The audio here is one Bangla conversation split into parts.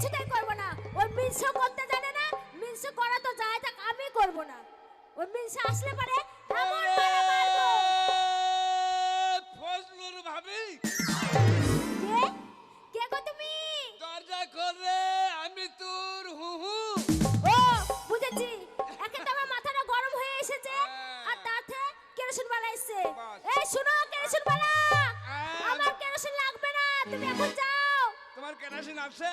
কিছুতেই করব না। ওই মিনসে করতে জানে না, মিনসে করা তো যায় থাক আমি করব না। ওই মিনসে আসলে পারে আছে?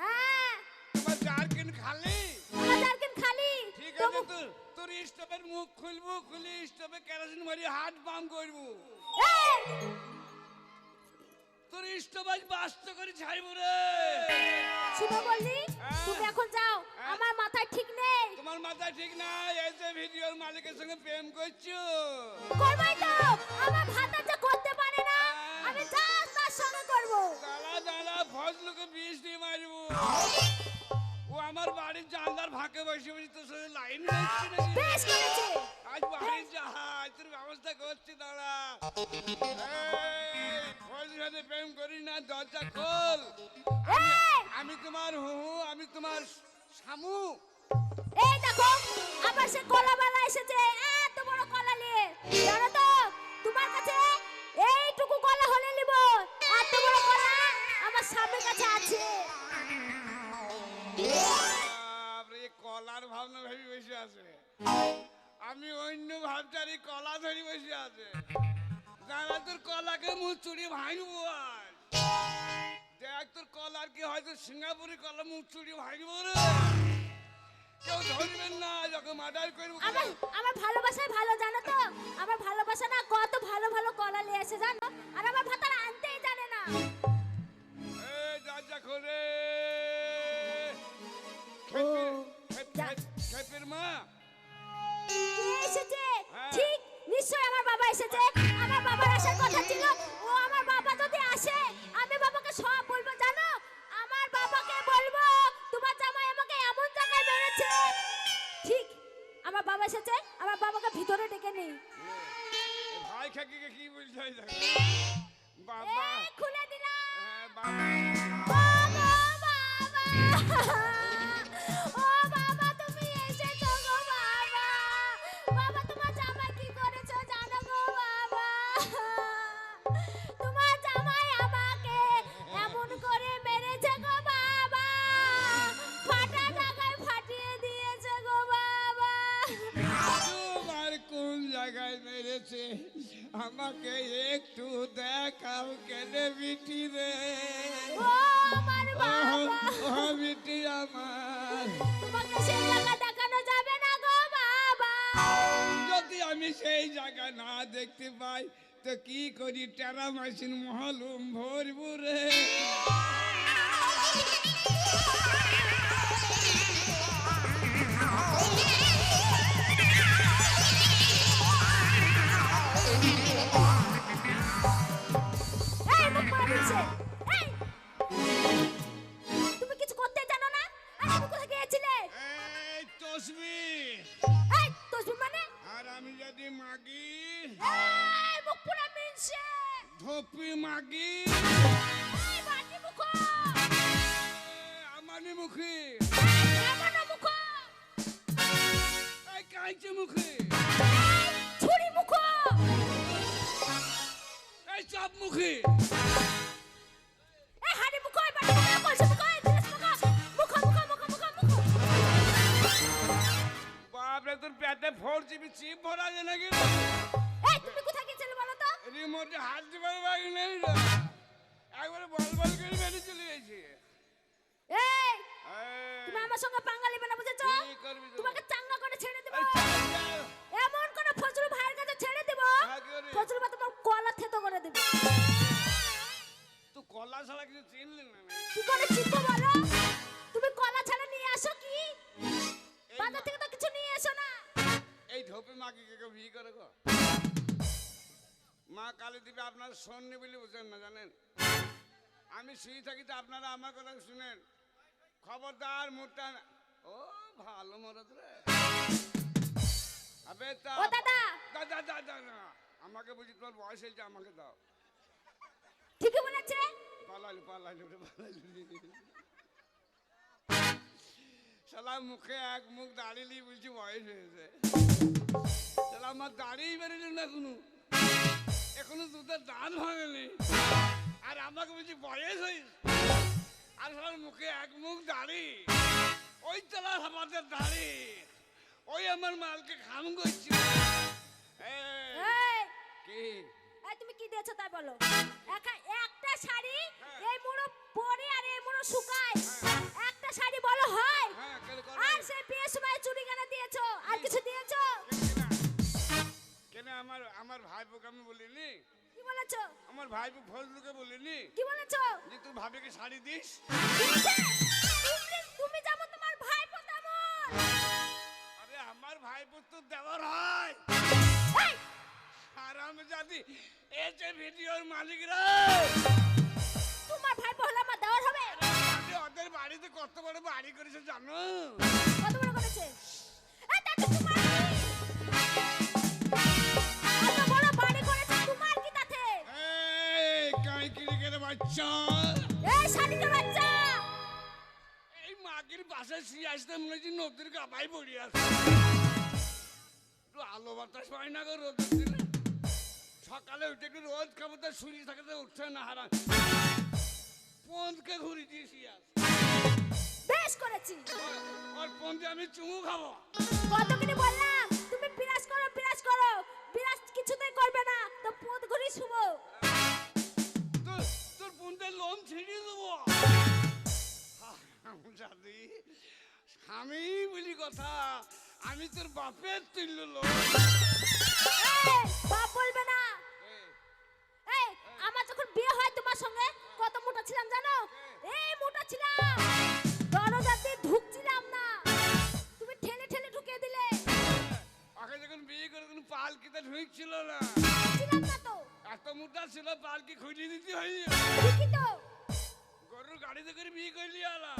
হ্যাঁ। তোমার জারকিন খালি? আমার জারকিন খালি? ঠিক আছে তোর তোর স্টোভের মুখ খুলবো খুলে স্টোভে কেরাসিন মারি হাত বাম করব। তোর স্টোভ আজ বাস্ত করে ছাড়বো রে। শুনো বললি হ্যাঁ। তুমি এখন যাও হ্যাঁ। আমার মাথায় ঠিক নেই। তোমার মাথা ঠিক না এই যে ভিডিওর মালিকের সঙ্গে প্রেম করছ। করবাই তো আমার ভাতা যে করতে পারে না। হ্যাঁ। আমি যা তার সঙ্গে করব। দাঁড়া দাঁড়া ফজলুকে বিষ দিয়ে মারবো। ও আমার বাড়ির জানলার ফাঁকে বসে বসে তোর সাথে লাইন বেশ করেছে। আজ বাড়ি যা তোর ব্যবস্থা করছি দাঁড়া। ফজলুর সাথে প্রেম করি না দরজা খোল। আমি তোমার হু আমি তোমার শামু। এই দেখো আবার সে কলাবালা এসেছে। এত বড় কলা নিয়ে। জানো তো তোমার কাছে আমার স্বামীর কাছে আছে। কলার ভাবনা ভেবে বসে আছে। আমি অন্য ভাবটারি কলা ধরি বসে আছে। দাঁড়া তোর কলাকে মুখ চুরি ভাঙবো দেখ তোর কলার কি হয়তো সিঙ্গাপুরি কলা মুখ চুরি ভাঙবো রে। কেউ ধরবেন না যখন মার্ডার করব। আমার আমার ভালোবাসায় ভালো জানো তো? আমার ভালোবাসা না কত ভালো ভালো কলা নিয়ে এসে জানো? আর আমার ভাতারা আনতেই জানে না। আমাকে একটু দেখাও কেনে বিটি রে? ও বিটি আমার। তোমাকে সেই জায়গা দেখানো যাবে না গো বাবা। যদি আমি সেই জায়গা না দেখতে পাই তো কি করি? টেরা মেশিন মহলুম ভরবু রে। মুখ বাপরে তোর পেটে ফোর জিবি চিপ ভরা যায় নাকি তুমি কোথায় গিয়েছিলে বলো তো? রিমোটে হাত দিবার বাকি নেই একবারে বল বল করে বেরিয়ে চলে গেছি। এই তুমি আমার সঙ্গে পাঙ্গা নেবে না বুঝেছ? কি করবি ধোপে মাকে কে কেউ করে গো? মা কালী দিবে আপনার শোননি বলে বুঝেন না জানেন? আমি শুয়ে থাকি তো আপনারা আমার কথা শুনেন। খবরদার মুখটা ও ভালো মরদ রে। আবে তা দাদা! দাদা দাদা না আমাকে বুঝি তোমার বয়স হয়েছে আমাকে দাও। ঠিকই বলেছে। পালাইলো রে পালাইলো শালা মুখে এক মুখ দাঁড়িয়ে বলছি বয়স হয়েছে। আমার দাঁড়িয়ে বেরোলি না কোনো? এখনও দুধের দাঁত ভাঙেনি। আর আমাকে বলছি বয়স হয়েছে। আর শালার মুখে এক মুখ দাড়ি। ওই চালা আমাদের দাড়ি। ওই আমার মালকে খাম করছি। এই, এই! কি? তুমি কি দিয়েছ তাই বলো? একা একটা শাড়ি হ্যাঁ। এই মুড়ো পরে আর এই মুড়ো শুকায়। একটা শাড়ি বলো হয়। হ্যাঁ? আর সে বিয়ের সময় চুড়ি কেন দিয়েছ। আর কিছু দিয়েছ? কেন আমার আমার ভাইপোকে আমি বলিনি? কি বলেছ? আমার ভাইপো ফজলুকে বলিনি? কি বলেছ? যে তুই ভাবিকে শাড়ি দিস? তুমি- তুমি তোমার ভাইপো তেমন। আরে আমার ভাইপো তো দেওয়ার হয়। এই, আর আমি জানি এই যে ভিডিওর মালিকরা তোমার ভাইপো হলে আমার দেওয়ার হবে। ওদের বাড়িতে কত বড় বাড়ি করেছে জানো? কত বড় করেছে? বাচ্চা। এই শাড়িতে বাচ্চা! এই মাগির পাশে শুয়ে আসতে মনে হচ্ছে নদীর গাবাই পড়ে আছে। একটু আলো বাতাস পাই না গো সকালে উঠে একটু রোদ খাব তো শুয়ে থাকে তো উঠছে না হারা পন্দকে ঘুরি দিয়ে শুয়ে আছে। বেশ করেছি। ওর- ওর আমি চুমু খাব। আমি তোর বাপের তুল্য লোক। বাপ বলবে না। এই আমার যখন বিয়ে হয় তোমার সঙ্গে কত মোটা ছিলাম জানো? এই মোটা ছিলাম। ঢুকছিলাম না। তুমি ঠেলে ঠেলে ঢুকিয়ে দিলে। যখন বিয়ে করে পালকিতে ঢুকছিল না। ছিলাম না তো। এত মোটা ছিল পালকি খুঁজে দিতে হয় ঠিকই তো। গরুর গাড়িতে করে বিয়ে করলি আলা।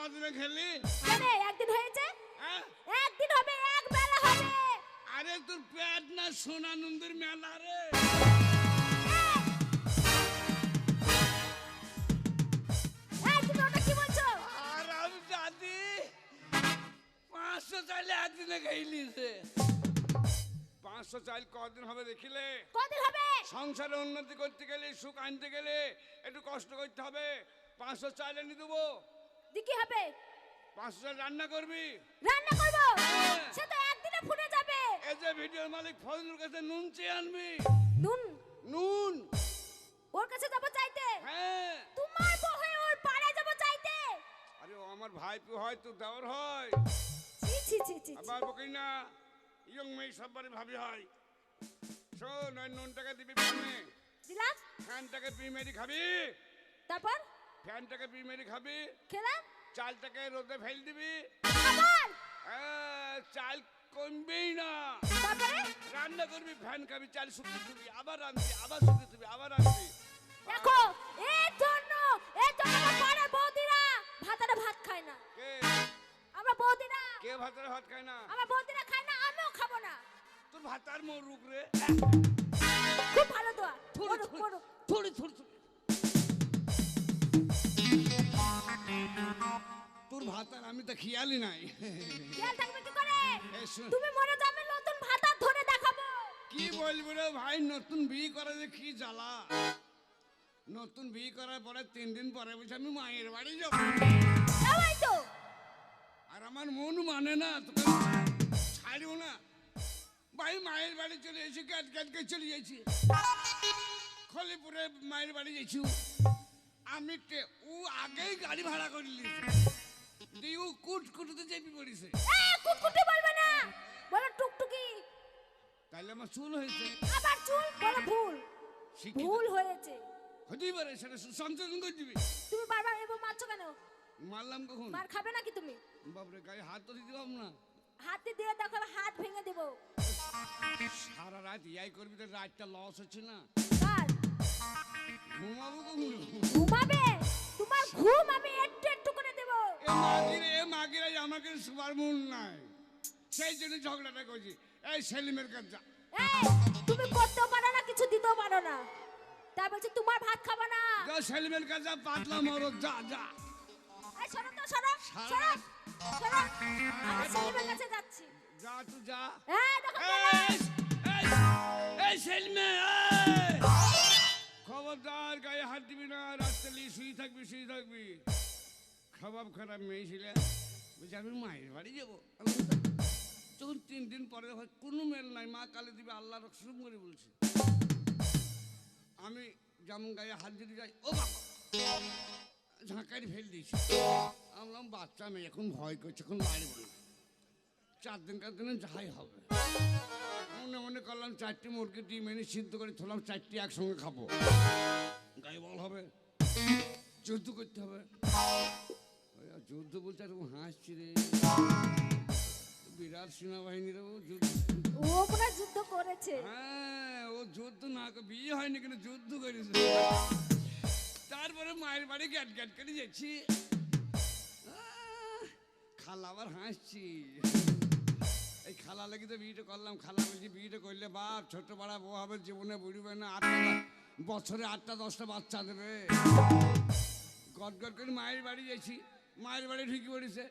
কদিনে খেলি কেন একদিন হয়েছে? হ্যাঁ? একদিন হবে এক বেলা হবে। আরে তোর পেট না সোনা নন্দীর মেলা রে। আর দাদি পাঁচশো একদিনে চাল কদিন হবে দেখিলে? কদিন হবে? সংসারে উন্নতি করতে গেলে সুখ আনতে গেলে একটু কষ্ট করতে হবে। পাঁচশো চাল এনে দেবো। দি কি হবে? চাল রান্না করবি? রান্না করব? হ্যাঁ। সে তো একদিনে ফুটে যাবে। এই যে ভিডিওর মালিক ফজলুর কাছে নুন চেয়ে আনবি। নুন? নুন। ওর কাছে যাব চাইতে? হ্যাঁ। তোমার বউ হয়ে ওর পাড়ায় যাব চাইতে? আরে ও আমার ভাইপো হয় তো দেওয়ার হয়। ছি ছি ছি ছি। আবার বকি না? ইয়ং মেয়ে সববারে ভাবি হয়। শোন ওই নুনটাকে দিবি ফ্যানে দিলাম। ফ্যানটাকে পি মেরি খাবি। তারপর? ফ্যানটাকে পি মেরি খাবি। খেলাম চালটাকে রোদে ফেল দিবি। চাল কমবেই না। রান্না করবি ফ্যান খাবি চাল শুকিয়ে দিবি আবার রাঁধবি আবার শুকিয়ে দিবি আবার রাঁধবি দেখো এর জন্য এর জন্য আমার পাড়ার বৌদিরা ভাতারে ভাত খায় না। কে? আমরা বৌদিরা। কে ভাতের ভাত খায় না? আমার বৌদিরা খায় না আমিও খাব না। তোর ভাতার মরুক রে। খুব ভালো দোয়া। থুড়ি থুড়ি থুড়ি থুড়ি। তোর ভাতার আমি তো খেয়ালই নাই। খেয়াল থাকবে কি করে? তুমি মনে যাবে নতুন ভাতার ধরে দেখাবো। কি বলব রে ভাই নতুন বিয়ে করা যে কি জ্বালা। নতুন বিয়ে করার পরে তিন দিন পরে বলছে আমি মায়ের বাড়ি যাব। তো। আর আমার মন মানে না তোকে ছাড়িও না। ভাই মায়ের বাড়ি চলে এসে ক্যাট ক্যাটকে চলে যাচ্ছি খলিপুরে মায়ের বাড়ি যাইছি। আমি ও আগেই গাড়ি ভাড়া করে নিয়েছে। দিউ কুট কুটুতে চেপি পড়িছে। এ কুটকুটি বলবে না। বলো টুকটুকি। তাইলে আমার চুল হয়েছে। আবার চুল? বলো ভুল। ভুল হয়েছে। হতেই পারে সেটা সংশোধন করে দিবি। তুমি বারবার এবার মারছো কেন? মারলাম কখন? মার খাবে নাকি তুমি? বাপরে গায়ে হাত তো দিতে না। হাতে দিয়ে দেখো হাত ভেঙে দেবো। সারা রাত ইয়াই করবি তো রাতটা লস হচ্ছে না। ঘুমাবো? তোমার ঘুম আমি একটু একটু করে দেবো। এ মাগিরে এ মাগিরে আমাকে সুপার মুন নাই। সেই জন্য ঝগড়াটা করছি। এই সেলিমের কাছে যা। এই তুমি করতেও পারো না কিছু দিতেও পারো না। তাই বলছি তোমার ভাত খাব না? যা সেলিমের কাছে যা পাতলা মরদ যা যা। এই শোনো তো সারা শোনো আমি সেলিমের কাছে যাচ্ছি। যা তুই যা। এই দেখো। এই এই এই সেলিমে এই। খবরদার, গায়ে হাত দিবি না রাত্রে শুয়ে থাকবি শুয়ে থাকবি। খাবার খারাপ মেয়ে ছিল। বলছি, আমি মায়ের বাড়ি যাব। যখন তিন দিন পরে কোনো মেল নাই। মা কালে দিবে আল্লাহ রকম করে বলছে। আমি যেমন গায়ে হাত দিতে যাই, ও ঝাঁকারি ফেল দিয়েছি। বললাম, বাচ্চা মেয়ে, এখন ভয় করছে, এখন বাড়বো না। চার দিন কার দিনে যাই হবে। মনে মনে করলাম চারটি মুরগি ডিম এনে সিদ্ধ করে থলাম চারটি একসঙ্গে খাব। গায়ে বল হবে। যুদ্ধ করতে হবে। যুদ্ধ বলতে আর হাসছি রে। বিরাট সেনাবাহিনীর ও যুদ্ধ। ও পুরো যুদ্ধ করেছে। হ্যাঁ ও যুদ্ধ না বিয়ে হয়নি কিন্তু যুদ্ধ করেছে। তারপরে মায়ের বাড়ি গ্যাট গ্যাট করে যাচ্ছি। খালা আবার হাসছি। এই খালা লাগি তো বিয়েটা করলাম খালা বলছি বিয়েটা করলে বাপ ছোট পাড়া বউ হবে জীবনে বুড়িবে না আটটা বছরে আটটা দশটা বাচ্চা দেবে। গট গট করে মায়ের বাড়ি যাচ্ছি মায়ের বাড়ি ঢুকে পড়েছে।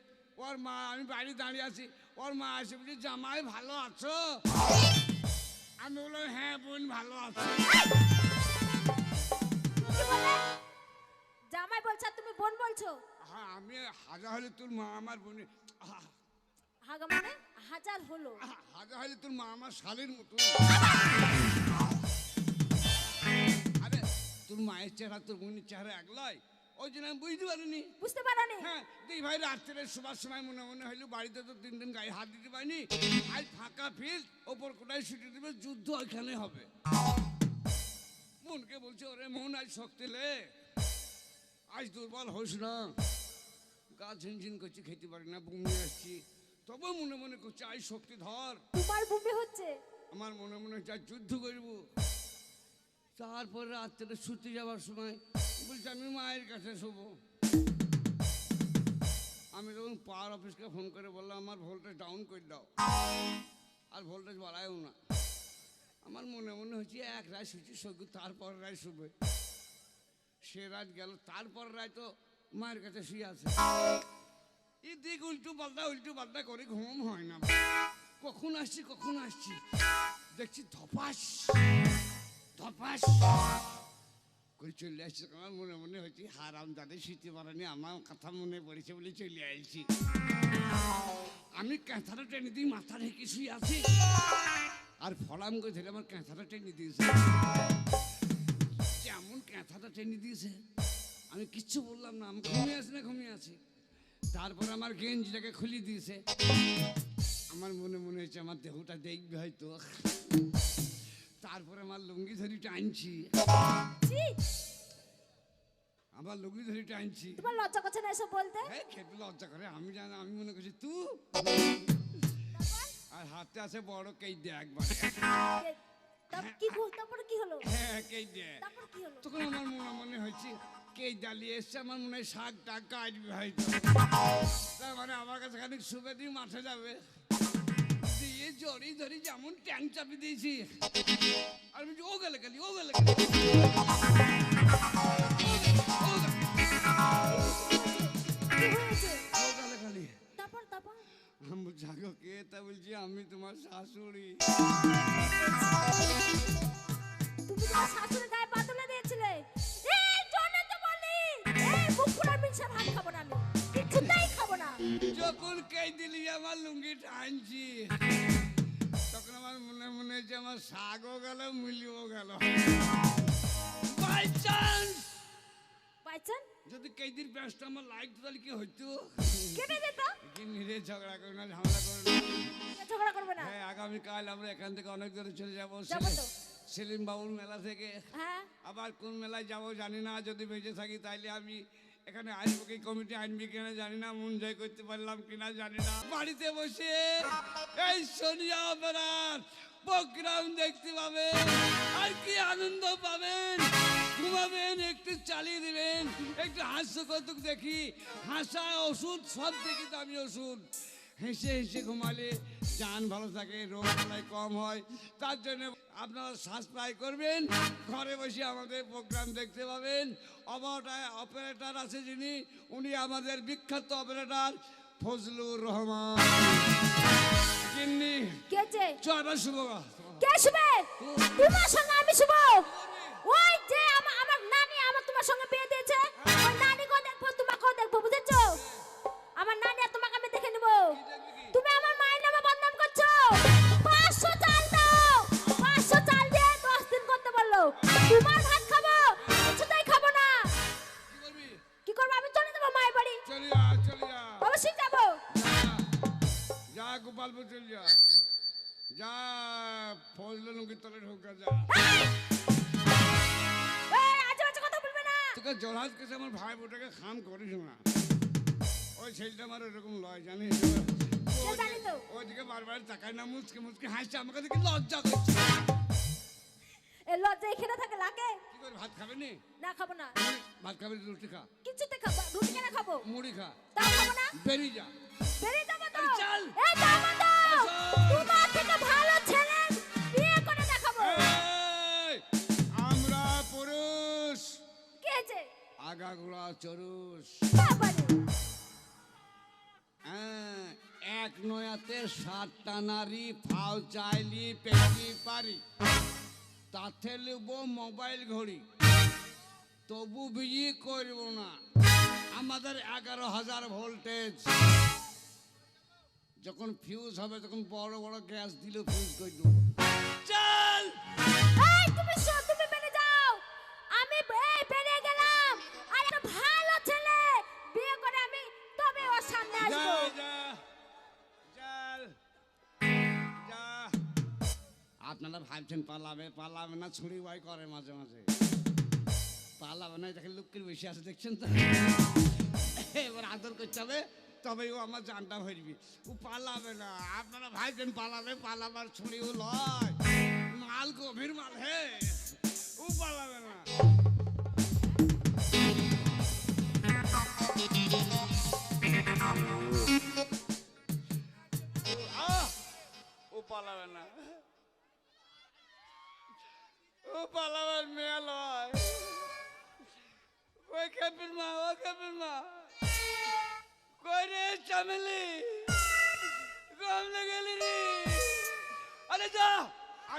ওর মা আমি বাড়ি দাঁড়িয়ে আছি ওর মা এসে বলছি জামাই ভালো আছো? আমি বললাম হ্যাঁ বোন ভালো আছো। জামাই বলছে তুমি বোন বলছো? হ্যাঁ আমি হাজার হলে তোর মা আমার বোনে হাগা মানে হাজার হলো। হাজার হলে তোর মা আমার শালের মতো। আরে তোর মায়ের চেহারা তোর বোনের চেহারা একলাই? ওই জন্য আমি বুঝতে পারিনি। বুঝতে পারোনি? হ্যাঁ দুই ভাই রাত্রে শোবার সময় মনে মনে হইল বাড়িতে তো তিন দিন গায়ে হাত দিতে পারিনি। আজ ফাঁকা ফিল্ড ওপর কোটায় ছুটি দেবে যুদ্ধ ওইখানে হবে। মনকে বলছে ওরে মন আজ শক্তি লে। আজ দুর্বল হোস না। গা ঝিনঝিন করছি খেতে পারি না বমি আসছি। তবে মনে মনে করছে শক্তি ধর। তোমার হচ্ছে। আমার মনে মনে হচ্ছে যুদ্ধ করব। তারপরে রাত্রে শুতে যাওয়ার সময় বলছি আমি মায়ের কাছে শোবো। আমি তখন পাওয়ার অফিসকে ফোন করে বললাম আমার ভোল্টেজ ডাউন করে দাও। আর ভোল্টেজ বাড়ায়ও না। আমার মনে মনে হচ্ছে এক রায় শুচি সগু তারপর রায় শুবে। সে রাত গেল তারপর রায় তো মায়ের কাছে শুয়ে আছে। এদিক উল্টু পাল্টা উল্টু পাল্টা করে ঘুম হয় না। কখন আসছি কখন আসছি? দেখছি ধপাস ধপাস করে চলে আসছে। আমার মনে মনে হচ্ছে হারাম তাদের শুতে পারেনি আমার কথা মনে পড়েছে বলে চলে আসছি আমি ক্যাঁথাটা টেনে দিই মাথা রেখে শুয়ে আছি। আর ফলাম করে ধরে আমার ক্যাঁথাটা টেনে দিয়েছে। যেমন ক্যাঁথাটা টেনে দিয়েছে, আমি কিচ্ছু বললাম না। আমি ঘুমিয়ে আছি না, ঘুমিয়ে আছি। তারপর আমার গেঞ্জিটাকে খুলে দিয়েছে। আমার মনে মনে হচ্ছে আমার দেহটা দেখবে হয়তো। তারপরে আমার লুঙ্গি ধরি টানছি আমার লুঙ্গি ধরি টানছি তোমার লজ্জা করছে না এসব বলতে? খেতে লজ্জা করে আমি জানি আমি মনে করছি তু। আর হাতে আছে বড় কেই দে একবার। কি তারপরে কি হলো? হ্যাঁ কেই দে তারপর কি হলো? তখন আমার মনে মনে হয়েছে কে ডালিয়ে এসছে? আমার মনে হয় শাক টাক কাটবে হয়তো তার মানে আমার কাছে খানিক শুভে দিয়ে মাঠে যাবে। দিয়ে জড়ি ধরি যেমন ট্যাং চাপি দিয়েছি। আর বলছি ও গেলে গেলি ও গেলে কি আমি কে? বলছি আমি তোমার শাশুড়ি। আমার লুঙ্গি টানছি। তখন আমার মনে মনে হচ্ছে আমার শাকও গেল মুলিও গেল। বাই চান্স বাইচান যদি কেদির ব্যস্ত আমার লাইট তাহলে কি হইতো? কেটে যেত? কি নিরে ঝগড়া করে না ঝামেলা করে না। ঝগড়া করবে না। হ্যাঁ আগামীকাল আমরা এখান থেকে অনেক দূরে চলে যাব। যাব তো। সেলিম বাবুর মেলা থেকে। হ্যাঁ। আবার কোন মেলায় যাব জানি না যদি বেঁচে থাকি তাইলে আমি এখানে কি কমিটি আনবি কিনা জানি না, মন জয় করতে পারলাম কিনা জানি না। বাড়িতে বসে এই সোনিয়া অপরাধ প্রোগ্রাম দেখতে পাবেন, আর কি আনন্দ পাবেন? ঘুমাবেন, একটু চালিয়ে দিবেন, একটু হাস্য কৌতুক দেখি। হাসা, ওষুধ, সব দেখি দামি ওষুধ। হেসে হেসে ঘুমালে জান ভালো থাকে রোগ বালাই কম হয়। তার জন্য আপনারা সাবস্ক্রাইব করবেন। ঘরে বসে আমাদের প্রোগ্রাম দেখতে পাবেন। অবটায় অপারেটর আছে যিনি উনি আমাদের বিখ্যাত অপারেটর ফজলুর রহমান। শুভ তোমার সঙ্গে আমি শুভ। ওই যে আমার আমার নানি আমার তোমার সঙ্গে বিয়ে দিয়েছে। জলহাজ আমার ভাই বোটাকে খাম করিস না ওই ছেলেটা আমার এরকম লয় জানিস? জানি ওইদিকে বারবার তাকায় না মুচকে মুচকে হাসছে লজ্জা করছে? এ লজ্জা এখানে থাকে লাগে কি করে ভাত খাবে নি? না খাব না। ভাত খাবে রুটি খা। কিছুতে খাব রুটি কেন খাব? মুড়ি খা। তাও খাব না? বেরিয়ে যা। বেরিয়ে যাব তো? চল। এই যাব তো। তোমার থেকে ভালো আগাগোড়া চরুষ হ্যাঁ, এক নয়াতে সাতটা নারী ফাও চাইলি পেটি পারি। তাতে লিব মোবাইল ঘড়ি। তবু বিয়ে করব না। আমাদের এগারো হাজার ভোল্টেজ। যখন ফিউজ হবে তখন বড় বড় গ্যাস দিলে ফিউজ করে দেবো। চল! ভাবছেন পালাবে পালাবে না, ছুরি বাই করে মাঝে মাঝে। পালাবে না দেখে লুকির বেশি আছে, দেখছেন তো? এবার আদর করতে হবে তবে ও আমার জানটা হইবি ও পালাবে না, আপনারা ভাবছেন পালাবে পালাবার ছুরি ও লয়। মাল গভীর মাল হে, ও পালাবে না।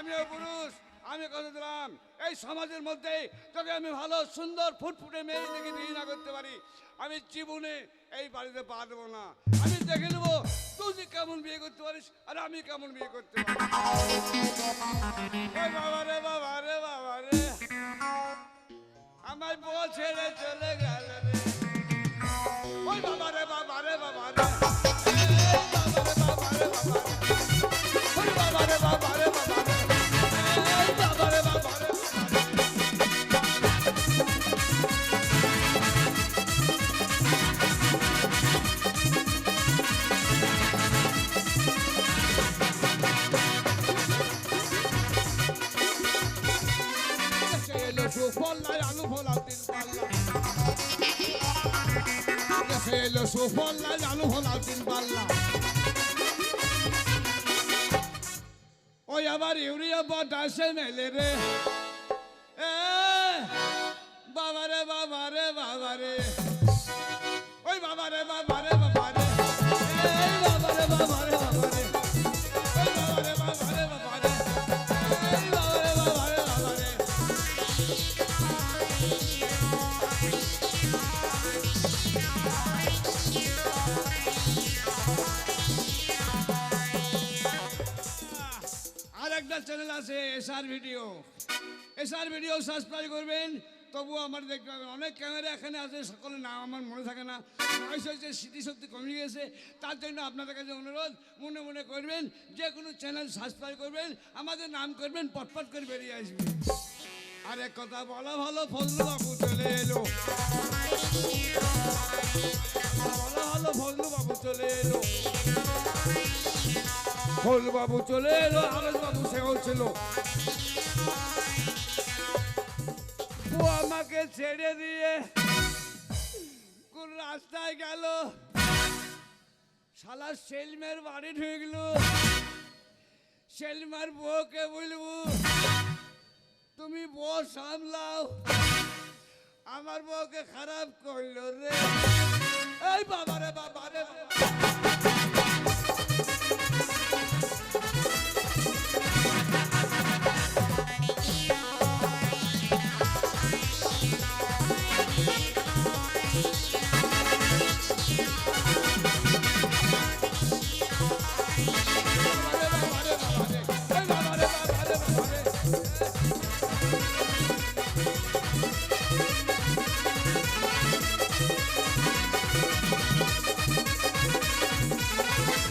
আমি ওই পুরুষ, আমি কথা দিলাম। এই সমাজের মধ্যে যদি আমি ভালো, সুন্দর, ফুটফুটে মেয়ে দেখে বিয়ে না করতে পারি। আমি জীবনে এই বাড়িতে পা দেবো না। আমি দেখে নেব, তুই কেমন বিয়ে করতে পারিস আর আমি কেমন বিয়ে করতে পারি। বাবা রে বাবা রে বাবা রে। আমার বউ ছেড়ে চলে গেল। দেশে এলো সুফল নাই আলু ফোলা তিন পাল্লা। ওই আবার ইউরিয়া পটাশে মেলে রে। এ বাবা রে বাবা রে বাবা রে ওই বাবারে বাবা একটা চ্যানেল আছে SR video SR video subscribe করবেন, তবুও আমার দেখতে পাবেন। অনেক ক্যামেরা এখানে আছে, সকলের নাম আমার মনে থাকে না। বয়স হয়েছে স্মৃতিশক্তি কমে গেছে। তার জন্য আপনাদের কাছে অনুরোধ, মনে মনে করবেন, যে কোনো চ্যানেল সাবস্ক্রাইব করবেন, আমাদের নাম করবেন, পটপট করে বেরিয়ে আসবে। আর এক কথা বলা ভালো ফজলু বাবু চলে এলো। বলা ভালো ফজলু বাবু চলে এলো। ফজলু বাবু চলে এলো আরজ বাবু সেও ছিল। ও আমাকে ছেড়ে দিয়ে কোন রাস্তায় গেল। শালা সেলমের বাড়ি ঢুকল। সেলমার বউকে বলব, তুমি বউ সামলাও। আমার বউকে খারাপ করল রে। এই বাবা রে বাবা রে বাবা।